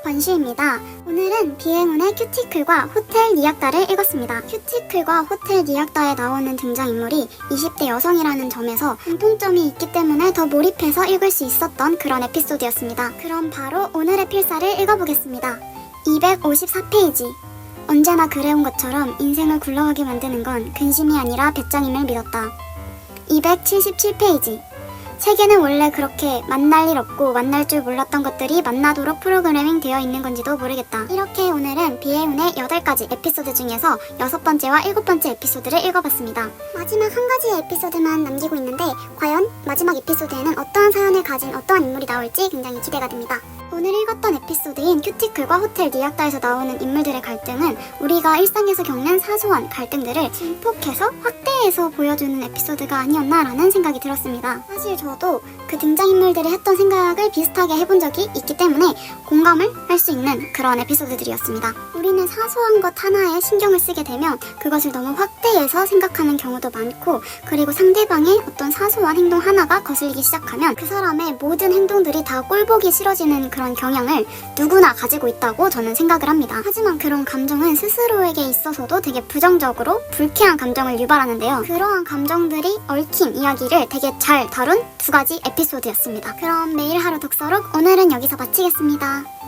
번시입니다. 오늘은 비행운의 큐티클과 호텔 니약다를 읽었습니다. 큐티클과 호텔 니약다에 나오는 등장인물이 20대 여성이라는 점에서 공통점이 있기 때문에 더 몰입해서 읽을 수 있었던 그런 에피소드였습니다. 그럼 바로 오늘의 필사를 읽어보겠습니다. 254페이지 언제나 그래온 것처럼 인생을 굴러가게 만드는 건 근심이 아니라 배짱임을 믿었다. 277페이지 세계는 원래 그렇게 만날 일 없고 만날 줄 몰랐던 것들이 만나도록 프로그래밍 되어 있는 건지도 모르겠다. 이렇게 오늘은 비해운의 8가지 에피소드 중에서 6번째와 7번째 에피소드를 읽어봤습니다. 마지막 한 가지의 에피소드만 남기고 있는데 과연 마지막 에피소드에는 어떠한 사연을 가진 어떠한 인물이 나올지 굉장히 기대가 됩니다. 오늘 읽었던 에피소드인 큐티클과 호텔 니약다에서 나오는 인물들의 갈등은 우리가 일상에서 겪는 사소한 갈등들을 증폭해서 확대해서 보여주는 에피소드가 아니었나라는 생각이 들었습니다. 사실 저도 그 등장인물들이 했던 생각을 비슷하게 해본 적이 있기 때문에 공감을 할 수 있는 그런 에피소드들이었습니다. 우리는 사소한 것 하나에 신경을 쓰게 되면 그것을 너무 확대해서 생각하는 경우도 많고 그리고 상대방의 어떤 사소한 행동 하나가 거슬리기 시작하면 그 사람의 모든 행동들이 다 꼴보기 싫어지는 그런 경향을 누구나 가지고 있다고 저는 생각을 합니다. 하지만 그런 감정은 스스로에게 있어서도 되게 부정적으로 불쾌한 감정을 유발하는데요. 그러한 감정들이 얽힌 이야기를 되게 잘 다룬 두 가지 에피소드였습니다. 그럼 매일 하루 독서록 오늘은 여기서 마치겠습니다.